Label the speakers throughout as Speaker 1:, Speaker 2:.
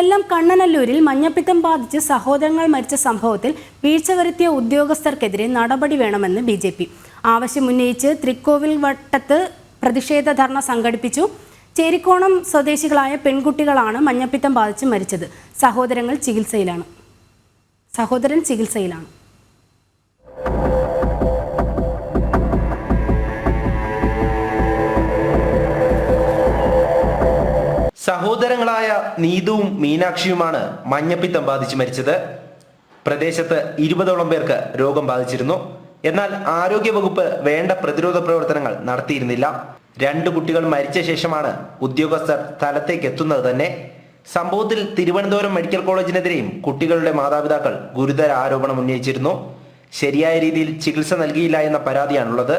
Speaker 1: കൊല്ലം കണ്ണനല്ലൂരിൽ മഞ്ഞപ്പിത്തം ബാധിച്ച് സഹോദരങ്ങൾ മരിച്ച സംഭവത്തിൽ വീഴ്ച വരുത്തിയ ഉദ്യോഗസ്ഥർക്കെതിരെ നടപടി വേണമെന്ന് ബി ജെ പി. ആവശ്യമുന്നയിച്ച് തൃക്കോവിൽ വട്ടത്ത് പ്രതിഷേധ ധർണ സംഘടിപ്പിച്ചു. ചേരിക്കോണം സ്വദേശികളായ പെൺകുട്ടികളാണ് മഞ്ഞപ്പിത്തം ബാധിച്ച് മരിച്ചത്. സഹോദരങ്ങൾ ചികിത്സയിലാണ്. സഹോദരൻ ചികിത്സയിലാണ്.
Speaker 2: സഹോദരങ്ങളായ നീതുവും മീനാക്ഷിയുമാണ് മഞ്ഞപ്പിത്തം ബാധിച്ച് മരിച്ചത്. പ്രദേശത്ത് ഇരുപതോളം പേർക്ക് രോഗം ബാധിച്ചിരുന്നു. എന്നാൽ ആരോഗ്യവകുപ്പ് വേണ്ട പ്രതിരോധ പ്രവർത്തനങ്ങൾ നടത്തിയിരുന്നില്ല. രണ്ട് കുട്ടികൾ മരിച്ച ശേഷമാണ് ഉദ്യോഗസ്ഥർ സ്ഥലത്തേക്ക് എത്തുന്നത് തന്നെ. സംഭവത്തിൽ തിരുവനന്തപുരം മെഡിക്കൽ കോളേജിനെതിരെയും കുട്ടികളുടെ മാതാപിതാക്കൾ ഗുരുതര ആരോപണം ഉന്നയിച്ചിരുന്നു. ശരിയായ രീതിയിൽ ചികിത്സ നൽകിയില്ല എന്ന പരാതിയാണുള്ളത്.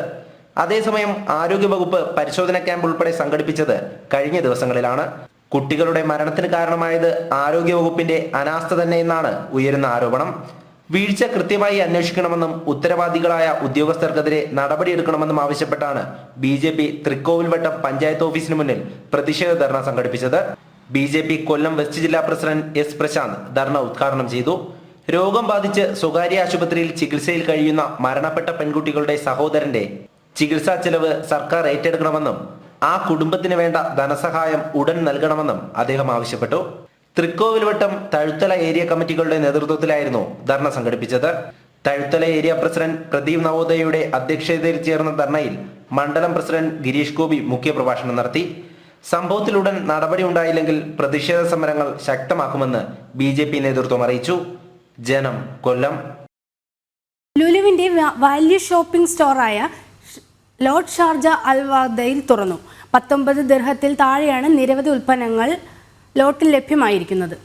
Speaker 2: അതേസമയം ആരോഗ്യവകുപ്പ് പരിശോധന ക്യാമ്പ് ഉൾപ്പെടെ സംഘടിപ്പിച്ചത് കഴിഞ്ഞ ദിവസങ്ങളിലാണ്. കുട്ടികളുടെ മരണത്തിന് കാരണമായത് ആരോഗ്യവകുപ്പിന്റെ അനാസ്ഥ തന്നെയെന്നാണ് ഉയരുന്ന ആരോപണം. വീഴ്ച കൃത്യമായി അന്വേഷിക്കണമെന്നും ഉത്തരവാദികളായ ഉദ്യോഗസ്ഥർക്കെതിരെ നടപടിയെടുക്കണമെന്നും ആവശ്യപ്പെട്ടാണ് B J P Thrikkovilvattom panchayat ഓഫീസിന് മുന്നിൽ പ്രതിഷേധ ധർണ സംഘടിപ്പിച്ചത്. B J P Kollam west ജില്ലാ പ്രസിഡന്റ് എസ് പ്രശാന്ത് ധർണ ഉദ്ഘാടനം ചെയ്തു. രോഗം ബാധിച്ച് സ്വകാര്യ ആശുപത്രിയിൽ ചികിത്സയിൽ കഴിയുന്ന മരണപ്പെട്ട പെൺകുട്ടികളുടെ സഹോദരന്റെ ചികിത്സാ ചെലവ് സർക്കാർ ഏറ്റെടുക്കണമെന്നും ആ കുടുംബത്തിന് വേണ്ട ധനസഹായം ഉടൻ നൽകണമെന്നും അദ്ദേഹം ആവശ്യപ്പെട്ടു. തൃക്കോവിൽവട്ടം തഴുത്തല ഏരിയ കമ്മിറ്റികളുടെ നേതൃത്വത്തിലായിരുന്നു ധർണ സംഘടിപ്പിച്ചത്. തഴുത്തല ഏരിയ പ്രസിഡന്റ് പ്രദീപ് നവോദയയുടെ അധ്യക്ഷതയിൽ ചേർന്ന ധർണയിൽ മണ്ഡലം പ്രസിഡന്റ് ഗിരീഷ് ഗോപി മുഖ്യപ്രഭാഷണം നടത്തി. സംഭവത്തിലുടൻ നടപടി ഉണ്ടായില്ലെങ്കിൽ പ്രതിഷേധ സമരങ്ങൾ ശക്തമാക്കുമെന്ന് ബി ജെ പി നേതൃത്വം അറിയിച്ചു. ജനം കൊല്ലം.
Speaker 1: ലുലുവിന്റെ വാല്യൂ ഷോപ്പിംഗ് സ്റ്റോറായ ലോഡ് ഷാർജ അൽവാദയിൽ തുറന്നു. പത്തൊമ്പത് ദിർഹത്തിൽ താഴെയാണ് നിരവധി ഉൽപ്പന്നങ്ങൾ ലോട്ടിൽ ലഭ്യമായിരിക്കുന്നത്.